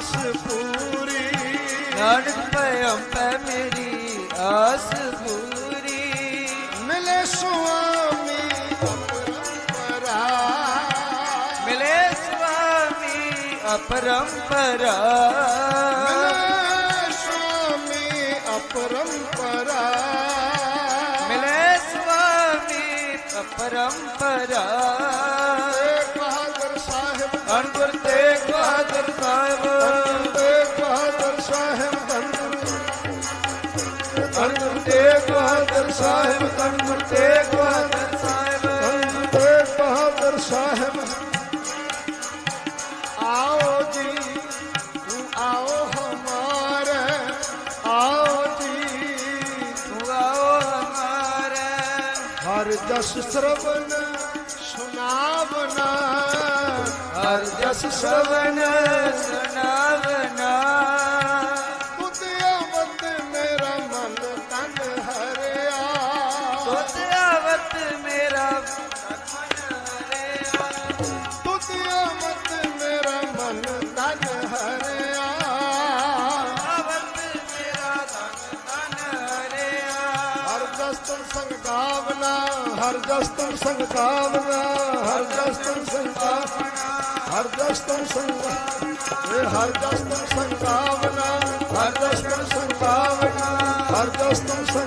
ਆਸ ਪੂਰੀ। ਨਾਨਕ ਭਇਮ ਪੈ ਮੇਰੀ ਆਸ ਪੂਰੀ। ਮਿਲੇ ਸੁਆਮੀ ਅਪਰੰਪਰਾ। ਮਿਲੇ ਸੁਆਮੀ ਅਪਰੰਪਰਾ। ਮਿਲੇ ਸੁਆਮੀ ਅਪਰੰਪਰਾ। ਮਿਲੇ ਸੁਆਮੀ ਅਪਰੰਪਰਾ। ਬਹਾਦਰ ਸਾਹਿਬ। ਧੰਨ ਧੰਨ ਗੁਰ ਤੇਗ ਬਹਾਦਰ ਸਾਹਿਬ ਧੰਨ ਗੁਰ ਤੇਗ ਬਹਾਦਰ ਸਾਹਿਬ ਧੰਨ ਤੇਗ ਬਹਾਦਰ ਸਾਹਿਬ। ਆਓ ਜੀ, ਤੂੰ ਆਓ ਹਮਾਰੇ, ਆਓ ਜੀ, ਤੂੰ ਆਓ ਹਮਾਰੇ। ਹਰ ਜਸ ਸਰਵਨ ਸੁਨਾਵਨਾ ਹਰ ਜਸ ਸ਼ਵਨ ਹਰ ਜਸ ਤੁਮ ਸੰਗ ਗਾਵਨਾ ਹਰ ਜਸ ਤੁਮ ਸੰਗ ਗਾਵਨਾ ਹਰ ਜਸ ਤੁਮ ਸੰਗ ਏ ਹਰ ਜਸ ਤੁਮ ਸੰਗ ਹਰ ਜਸ ਤੁਮ ਸੰਗ ਹਰ ਜਸ ਤੁਮ